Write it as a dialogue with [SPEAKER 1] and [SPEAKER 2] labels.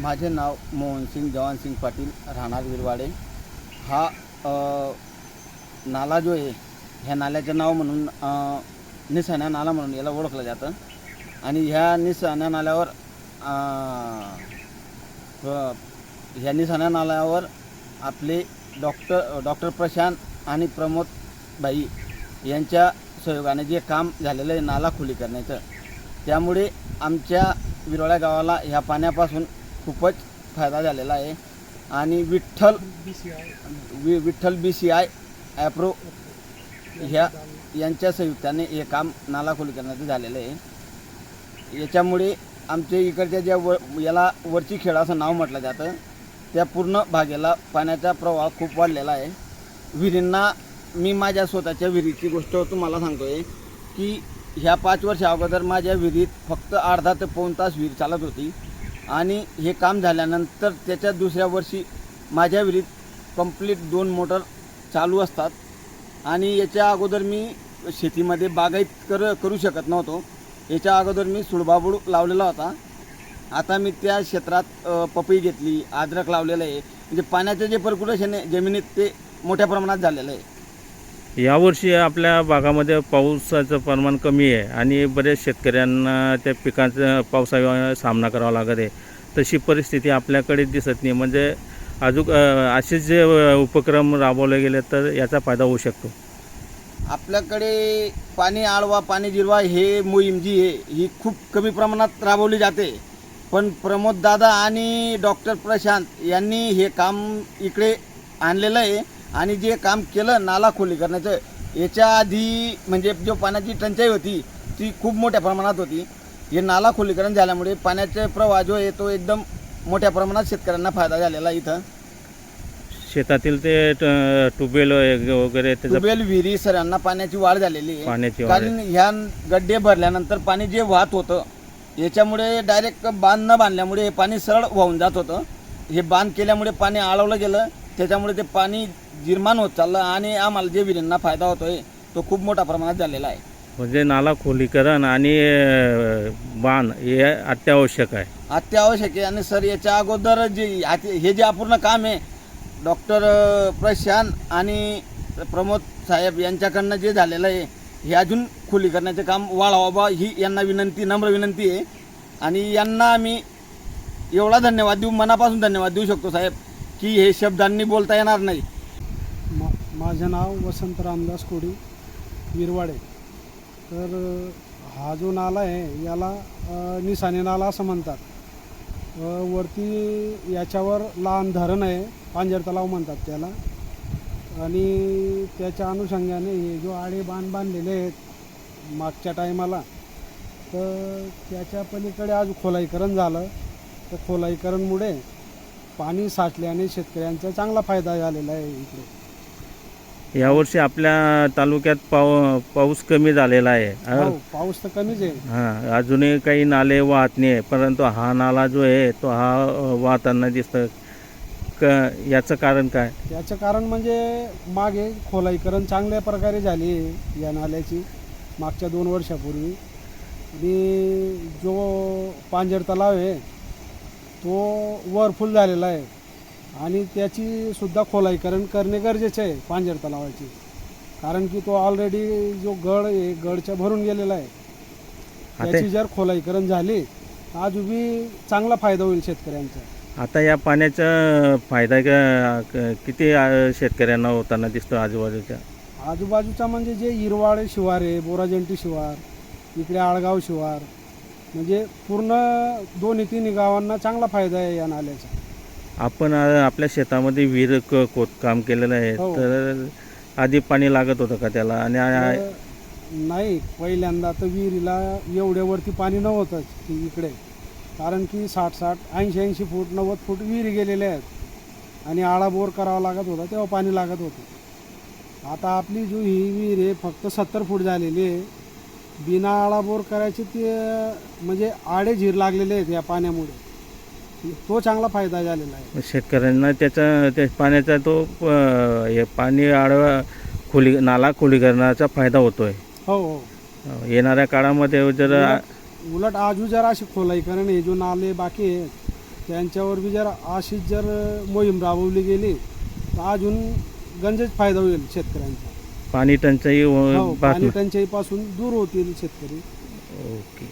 [SPEAKER 1] माझे नाव मोहनसिंग जवानसिंग पाटील राहणार विरवाडे. हा नाला जो आहे ह्या नाल्याचं नाव म्हणून निसाण्या नाला म्हणून याला ओळखलं जातं. आणि ह्या निसाण्या नाल्यावर ह्या निसाण्या नाल्यावर आपले डॉक्टर डॉक्टर प्रशांत आणि प्रमोद भाई यांच्या सहयोगाने जे काम झालेलं आहे नाला खुली करण्याचं. त्यामुळे आमच्या विरोळ्या गावाला ह्या पाण्यापासून खूपच फायदा झालेला आहे. आणि विठ्ठल वि विठ्ठल बी सी आय ॲप्रो ह्या यांच्या संयुक्ताने हे काम नाला करण्याचं झालेलं आहे. याच्यामुळे आमच्या इकडच्या ज्या व याला वरची खेळ असं नाव म्हटलं जातं त्या पूर्ण भागेला पाण्याचा प्रवाह खूप वाढलेला आहे. विहिरींना मी माझ्या स्वतःच्या विहिरीची गोष्ट तुम्हाला सांगतो आहे की ह्या पाच वर्षा अगोदर माझ्या विहिरीत फक्त अर्धा ते पाऊन तास विहीर चालत होती. आणि हे काम झाल्यानंतर त्याच्या दुसऱ्या वर्षी माझ्या विहिरीत कंप्लीट दोन मोटर चालू असतात. आणि याच्या अगोदर मी शेतीमध्ये बागायत कर करू शकत नव्हतो. याच्या अगोदर मी सुडबाबूड लावलेला होता. आता मी त्या क्षेत्रात पपई घेतली अद्रक लावलेलं आहे. म्हणजे पाण्याचं जे परकुलेशन आहे जमिनीत ते मोठ्या प्रमाणात झालेलं आहे.
[SPEAKER 2] यावर्षी आपल्या भागामध्ये पावसाचं प्रमाण कमी आहे आणि बरेच शेतकऱ्यांना त्या पिकांचा पावसाचा सामना करावा लागत आहे. तशी परिस्थिती आपल्याकडे दिसत नाही. म्हणजे अजून असे जे उपक्रम राबवले गेले तर याचा फायदा होऊ शकतो.
[SPEAKER 1] आपल्याकडे पाणी आळवा पाणी जिरवा हे मोहीम जी आहे ही खूप कमी प्रमाणात राबवली जाते. पण प्रमोद दादा आणि डॉक्टर प्रशांत यांनी हे काम इकडे आणलेलं आहे. आणि जे काम केलं नाला खोली करण्याचं याच्या आधी म्हणजे जो पाण्याची टंचाई होती ती खूप मोठ्या प्रमाणात होती. हे नाला खोलीकरण झाल्यामुळे पाण्याचा प्रवाह जो आहे तो एकदम मोठ्या प्रमाणात शेतकऱ्यांना फायदा झालेला इथं.
[SPEAKER 2] शेतातील ते ट्यूबवेल वगैरे
[SPEAKER 1] ट्यूबवेल विहिरी सरांना पाण्याची वाढ झालेली आहे.
[SPEAKER 2] पाण्याची वाढ आहे.
[SPEAKER 1] कारण ह्या गड्डे भरल्यानंतर पाणी जे वाहत होतं याच्यामुळे डायरेक्ट बांध न बांधल्यामुळे हे पाणी सरळ वाहून जात होतं. हे बांध केल्यामुळे पाणी आळवलं गेलं त्याच्यामुळे ते पाणी निर्माण होत चाललं आणि आम्हाला जे विहिरींना फायदा होतोय तो खूप मोठ्या प्रमाणात झालेला आहे.
[SPEAKER 2] म्हणजे नाला खोलीकरण आणि बाण हे अत्यावश्यक आहे.
[SPEAKER 1] अत्यावश्यक आहे. आणि सर याच्या अगोदर जे आत- हे जे अपूर्ण काम आहे डॉक्टर प्रशांत आणि प्रमोद साहेब यांच्याकडनं जे झालेलं आहे हे अजून खुली करण्याचे काम वाढावं बा ही यांना विनंती नम्र विनंती आहे. आणि यांना आम्ही एवढा धन्यवाद देऊ मनापासून धन्यवाद देऊ शकतो साहेब की हे शब्दांनी बोलता येणार नाही.
[SPEAKER 3] माझं नाव वसंत रामदास कोडी विरवाडे. तर हा जो नाला आहे याला निसाने नाला असं म्हणतात. वरती याच्यावर लहान धरण आहे पांजर तलाव म्हणतात त्याला. आणि त्याच्या अनुषंगाने हे जो आडे बांध बांधलेले आहेत मागच्या टायमाला तर त्याच्या पलीकडे आज खोलाईकरण झालं. तर खोलाईकरणमुळे पाणी साठल्याने शेतकऱ्यांचा चांगला फायदा झालेला आहे इकडे.
[SPEAKER 2] यावर्षी आपल्या तालुक्यात पाव पाऊस कमी झालेला आहे.
[SPEAKER 3] हो? पाऊस तर कमीच आहे.
[SPEAKER 2] हां अजूनही काही नाले वाहत नाही आहे परंतु हा नाला जो आहे तो हा अ, वाहताना दिसतं क याचं कारण काय?
[SPEAKER 3] याचं कारण म्हणजे मागे खोलाईकरण चांगल्या प्रकारे झाली आहे या नाल्याची मागच्या दोन वर्षापूर्वी. आणि जो पांजर तलाव आहे तो वर फुल झालेला आहे. आणि त्याची सुद्धा खोलाईकरण करणे गरजेचे आहे पांजर तलावाची. कारण की तो ऑलरेडी जो गड आहे गडच्या भरून गेलेला आहे. त्याची जर खोलाईकरण झाली आज उभी चांगला फायदा होईल शेतकऱ्यांचा.
[SPEAKER 2] आता या पाण्याचा फायदा क- क- किती शेतकऱ्यांना होताना दिसतो आजूबाजूच्या?
[SPEAKER 3] आजूबाजूचा म्हणजे जे इरवाड शिवार आहे बोराजंटी शिवार इकडे आळगाव शिवार म्हणजे पूर्ण दोन्ही तिन्ही गावांना चांगला फायदा आहे या नाल्याचा.
[SPEAKER 2] आपण आपल्या शेतामध्ये विहीर क- खोदकाम केलेलं आहे
[SPEAKER 3] हो.
[SPEAKER 2] तर आधी पाणी लागत होतं का त्याला? आणि आ-
[SPEAKER 3] तर नाही पहिल्यांदा तर विहिरीला एवढ्यावरती पाणी नव्हतंच की इकडे. कारण की साठ साठ ऐंशी ऐंशी फूट नव्वद फूट विहिरी गेलेले आहेत. आणि आळा बोर करावा लागत होता तेव्हा पाणी लागत होतं. आता आपली जो ही विहीर आहे फक्त सत्तर फूट झालेली आहे. बिना आळा बोर करायचे ते म्हणजे आडे झीर लागलेले आहेत या पाण्यामुळे. तो चांगला फायदा झालेला आहे.
[SPEAKER 2] शेतकऱ्यांना त्याचा त्या पाण्याचा तो अ, हे पाणी आडवा खोली नाला खोलीकरणाचा फायदा होतोय.
[SPEAKER 3] हो हो.
[SPEAKER 2] अ, येणाऱ्या काळामध्ये जर
[SPEAKER 3] उलट आजू जर अशी खोलाईकरण हे जो नाले बाकी आहेत त्यांच्यावर बी जर अशीच जर मोहीम राबवली गेली तर अजून गंजच फायदा होईल शेतकऱ्यांचा.
[SPEAKER 2] पाणी टंचाई
[SPEAKER 3] हो
[SPEAKER 2] व-
[SPEAKER 3] पाणी
[SPEAKER 2] भाग
[SPEAKER 3] टंचाईपासून दूर होतील शेतकरी.
[SPEAKER 2] ओके.